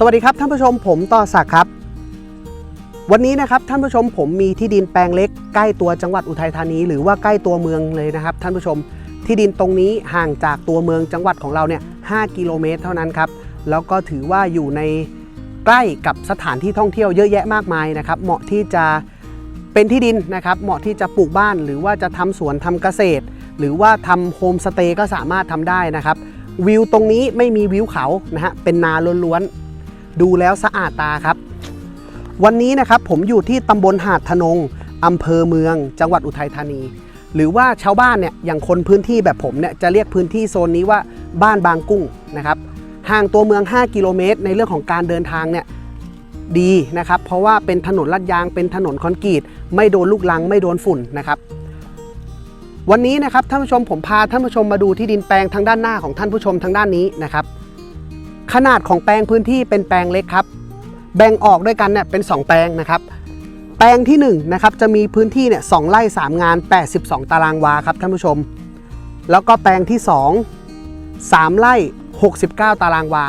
สวัสดีครับท่านผู้ชมผมต่อศักดิ์ครับ วันนี้นะครับท่านผู้ชมผมมีที่ดินแปลงเล็กใกล้ตัวจังหวัดอุทัยธานี หรือว่าใกล้ตัวเมืองเลยนะครับ ท่านผู้ชมที่ดินตรงนี้ห่างจากตัวเมืองจังหวัดของเราเนี่ย5กิโลเมตรเท่านั้นครับแล้วก็ถือว่าอยู่ในใกล้กับสถานที่ท่องเที่ยวเยอะแยะมากมายนะครับเหมาะที่จะเป็นที่ดินนะครับเหมาะที่จะปลูกบ้าน หรือว่าจะทำสวนทำเกษตร หรือว่าทำโฮมสเตย์ก็สามารถทำได้นะครับวิวตรงนี้ไม่มีวิวเขานะฮะเป็นนาล้วนๆ ดูแล้วสะอาดตาครับ วันนี้นะครับผมอยู่ที่ตำบลหาดทนงอำเภอเมือง จังหวัดอุทัยธานี หรือว่าชาวบ้านเนี่ยอย่างคนพื้นที่แบบผมเนี่ยจะเรียกพื้นที่โซนนี้ว่าบ้านบางกุ้งนะครับห่างตัวเมือง 5 กิโลเมตร ในเรื่องของการเดินทางเนี่ยดีนะครับเพราะว่าเป็นถนนลาดยางเป็นถนนคอนกรีต ไม่โดนลูกลังไม่โดนฝุ่นนะครับวันนี้นะครับท่านผู้ชมผมพาท่านผู้ชมมาดูที่ดินแปลงทางด้านหน้าของท่านผู้ชมทางด้านนี้นะครับ ขนาดของแปลงพื้นที่เป็นแปลงเล็กครับ แบ่งออกด้วยกันเนี่ยเป็น 2 แปลงนะครับ แปลงที่1นะครับจะมีพื้นที่เนี่ยสไร่3 งาน 82 ตารางวาครับท่านผู้ชม แล้วก็แปลงที่ 2 3 ไร่ 69 ตารางวา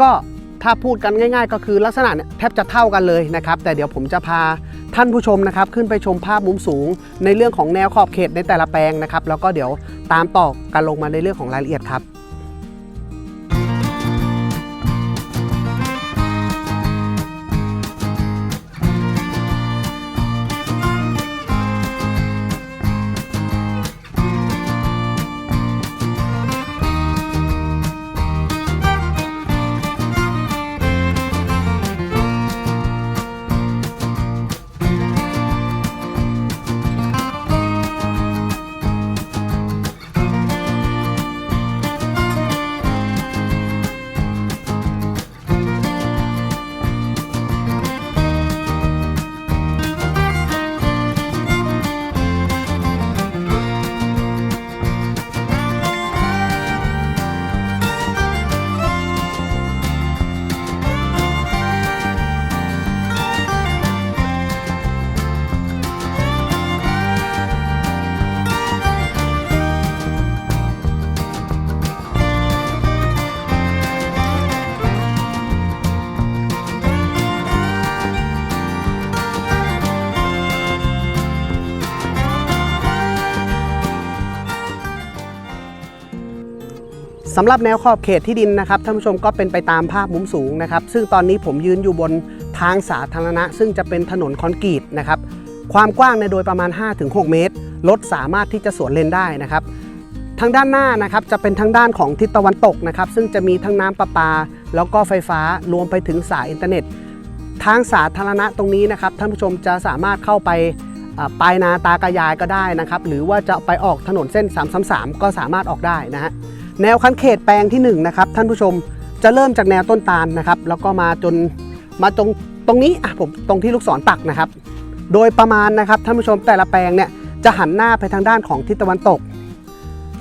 ก็ถ้าพูดกันง่าย ๆ ก็คือลักษณะเนี่ยแทบจะเท่ากันเลยนะครับ แต่เดี๋ยวผมจะพาท่านผู้ชมนะครับขึ้นไปชมภาพมุมสูง ในเรื่องของแนวขอบเขตในแต่ละแปลงนะครับ แล้วก็เดี๋ยวตามต่อกันลงมาในเรื่องของรายละเอียดครับ สำหรับแนวขอบเขตที่ดินนะครับท่านผู้ชมก็เป็นไปตามภาพมุมสูงนะครับ ซึ่งตอนนี้ผมยืนอยู่บนทางสาธารณะ ซึ่งจะเป็นถนนคอนกรีตนะครับความกว้างในโดยประมาณ 5-6 เมตรรถสามารถที่จะสวนเลนได้นะครับ ทางด้านหน้านะครับจะเป็นทางด้านของทิศตะวันตกนะครับ ซึ่งจะมีทั้งน้ำประปา แล้วก็ไฟฟ้ารวมไปถึงสายอินเทอร์เน็ต ทางสาธารณะตรงนี้นะครับท่านผู้ชมจะสามารถเข้าไปปลายนาตากระยายก็ได้นะครับ หรือว่าจะไปออกถนนเส้น 333 ก็สามารถออกได้นะฮะ แนวคันเขตแปลงที่1นะครับท่านผู้ชมจะเริ่มจากแนวต้นตาลนะครับ แล้วก็มาจนมาตรงตรงนี้อะผมตรงที่ลูกศรปักนะครับ โดยประมาณนะครับท่านผู้ชมแต่ละแปลงเนี่ยจะหันหน้าไปทางด้านของทิศตะวันตก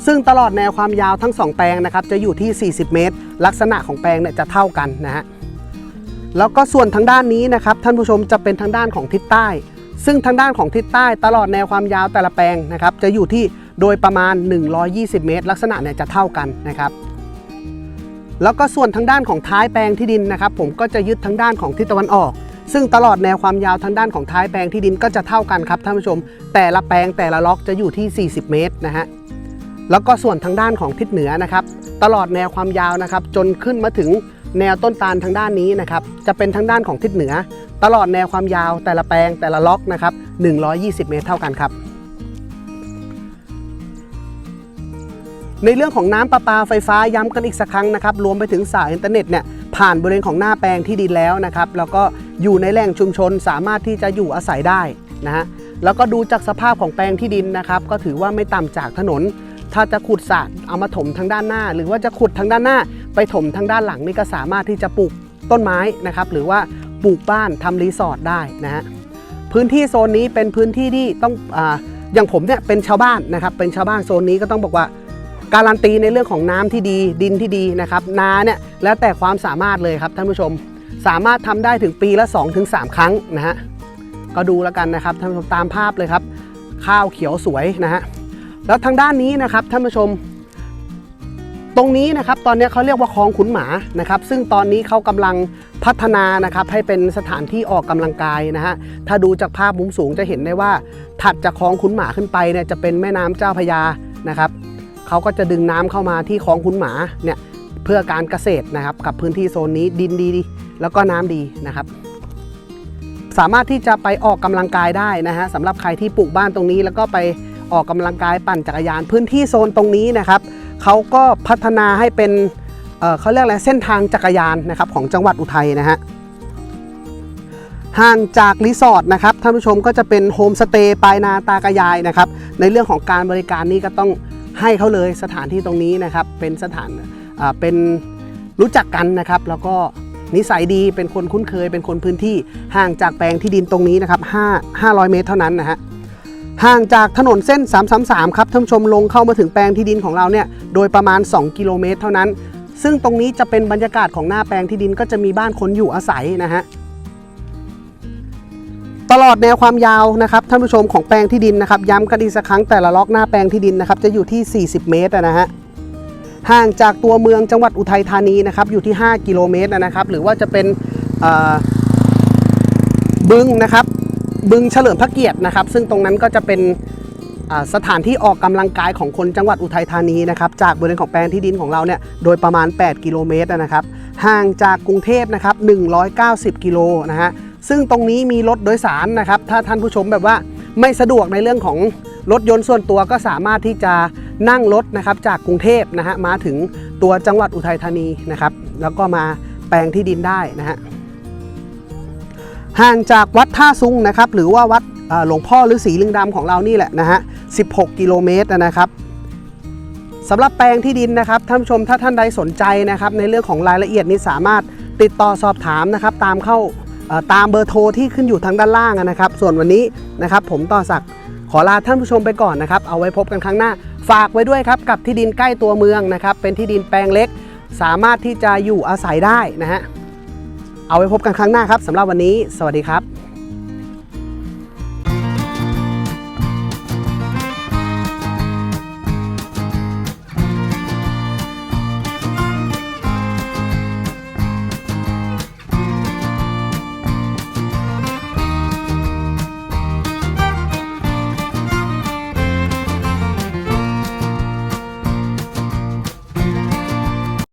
ซึ่งตลอดแนวความยาวทั้ง 2 แปลงนะครับจะอยู่ที่ 40 เมตร ลักษณะของแปลงเนี่ยจะเท่ากันนะฮะแล้วก็ส่วนทางด้านนี้นะครับท่านผู้ชมจะเป็นทางด้านของทิศใต้ ซึ่งทางด้านของทิศใต้ ตลอดแนวความยาวแต่ละแปลงนะครับจะอยู่ที่ โดยประมาณ 120 เมตร ลักษณะเนี่ยจะเท่ากันนะครับ แล้วก็ส่วนทางด้านของท้ายแปลงที่ดินนะครับ ผมก็จะยึดทางด้านของทิศตะวันออก ซึ่งตลอดแนวความยาวทางด้านของท้ายแปลงที่ดินก็จะเท่ากันครับท่านผู้ชม แต่ละแปลงแต่ละล็อกจะอยู่ที่ 40 เมตรนะฮะแล้วก็ส่วนทางด้านของทิศเหนือนะครับ ตลอดแนวความยาวนะครับ จนขึ้นมาถึงแนวต้นตาลทางด้านนี้นะครับ จะเป็นทางด้านของทิศเหนือ ตลอดแนวความยาวแต่ละแปลงแต่ละล็อกนะครับ 120 เมตรเท่ากันครับ ในเรื่องของน้ำประปาไฟฟ้าย้ำกันอีกสักครั้งนะครับรวมไปถึงสายอินเทอร์เน็ตเนี่ยผ่านบริเวณของหน้าแปลงที่ดินแล้วนะครับแล้วก็อยู่ในแหล่งชุมชนสามารถที่จะอยู่อาศัยได้นะฮะแล้วก็ดูจากสภาพของแปลงที่ดินนะครับก็ถือว่าไม่ต่ำจากถนน ถ้าจะขุดสระเอามาถมทางด้านหน้า หรือว่าจะขุดทางด้านหน้า ไปถมทางด้านหลังนี่ก็สามารถที่จะปลูกต้นไม้นะครับหรือว่าปลูกบ้านทำรีสอร์ทได้นะฮะพื้นที่โซนนี้เป็นพื้นที่ที่ต้องอาอย่างผมเนี่ยเป็นชาวบ้านนะครับเป็นชาวบ้านโซนนี้ก็ต้องบอกว่า การันตีในเรื่องของน้ำที่ดีดินที่ดีนะครับนาเนี่ยแล้วแต่ความสามารถเลยครับท่านผู้ชม สามารถทำได้ถึงปีละ 2-3 ครั้งนะฮะก็ดูแล้วกันนะครับท่านผู้ชมตามภาพเลยครับ ข้าวเขียวสวยนะฮะแล้วทางด้านนี้นะครับท่านผู้ชม ตรงนี้นะครับตอนนี้เขาเรียกว่าคลองขุนหมานะครับ ซึ่งตอนนี้เขากำลังพัฒนานะครับให้เป็นสถานที่ออกกำลังกายนะฮะถ้าดูจากภาพมุมสูงจะเห็นได้ว่า ถัดจากคลองขุนหมาขึ้นไปเนี่ยจะเป็นแม่น้ำเจ้าพยานะครับ เขาก็จะดึงน้ำเข้ามาที่คลองขุนหมาเนี่ยเพื่อการเกษตรนะครับกับพื้นที่โซนนี้ดินดีแล้วก็น้ำดีนะครับสามารถที่จะไปออกกำลังกายได้นะฮะสำหรับใครที่ปลูกบ้านตรงนี้ แล้วก็ไปออกกำลังกายปั่นจักรยานพื้นที่โซนตรงนี้นะครับเขาก็พัฒนาให้เป็นเเขาเรียกอะไรเส้นทางจักรยานนะครับของจังหวัดอุทัยนะฮะห่างจากรีสอร์ทนะครับท่านผู้ชมก็จะเป็นโฮมสเตย์ปลายนาตากระยายนะครับในเรื่องของการบริการนี้ก็ต้อง ให้เขาเลยสถานที่ตรงนี้นะครับเป็นสถานเป็นรู้จักกันนะครับ แล้วก็นิสัยดีเป็นคนคุ้นเคย เป็นคนพื้นที่ห่างจากแปลงที่ดินตรงนี้นะครับ5 500 เมตรเท่านั้นนะฮะห่างจากถนนเส้น 333 ครับท่านผู้ชมลงเข้ามาถึงแปลงที่ดินของเราเนี่ยโดยประมาณ 2 กิโลเมตรเท่านั้น ซึ่งตรงนี้จะเป็นบรรยากาศของหน้าแปลงที่ดินก็จะมีบ้านคนอยู่อาศัยนะฮะ ลอดแนวความยาวนะครับท่านผู้ชมของแปลงที่ดินนะครับย้ำกันอีกสักครั้งแต่ละล็อกหน้าแปลงที่ดินนะครับจะอยู่ที่ 40 เมตรนะฮะห่างจากตัวเมืองจังหวัดอุทัยธานีนะครับอยู่ที่ 5 กิโลเมตรนะครับหรือว่าจะเป็นบึงนะครับบึงเฉลิมพระเกียรตินะครับ ซึ่งตรงนั้นก็จะเป็นสถานที่ออกกำลังกายของคนจังหวัดอุทัยธานีนะครับจากบริเวณของแปลงที่ดินของเราเนี่ยโดยประมาณ 8 กิโลเมตรนะครับห่างจากกรุงเทพนะครับ190 กิโลนะฮะ ซึ่งตรงนี้มีรถโดยสารนะครับ ถ้าท่านผู้ชมแบบว่าไม่สะดวกในเรื่องของรถยนต์ส่วนตัวก็สามารถที่จะนั่งรถนะครับจากกรุงเทพนะฮะมาถึงตัวจังหวัดอุทัยธานีนะครับ แล้วก็มาแปลงที่ดินได้นะฮะห่างจากวัดท่าซุงนะครับ หรือว่าวัดหลวงพ่อฤาษีลิงดำของเรานี่แหละนะฮะ 16 กิโลเมตรนะครับสำหรับแปลงที่ดินนะครับท่านผู้ชมถ้าท่านใดสนใจนะครับ ในเรื่องของรายละเอียดนี้สามารถติดต่อสอบถามนะครับ ตามเข้า ตามเบอร์โทรที่ขึ้นอยู่ทางด้านล่างนะครับ ส่วนวันนี้นะครับ ผมต่อศักดิ์ขอลาท่านผู้ชมไปก่อนนะครับ เอาไว้พบกันครั้งหน้า ฝากไว้ด้วยครับกับที่ดินใกล้ตัวเมืองนะครับ เป็นที่ดินแปลงเล็ก สามารถที่จะอยู่อาศัยได้นะฮะ เอาไว้พบกันครั้งหน้าครับสำหรับวันนี้ สวัสดีครับ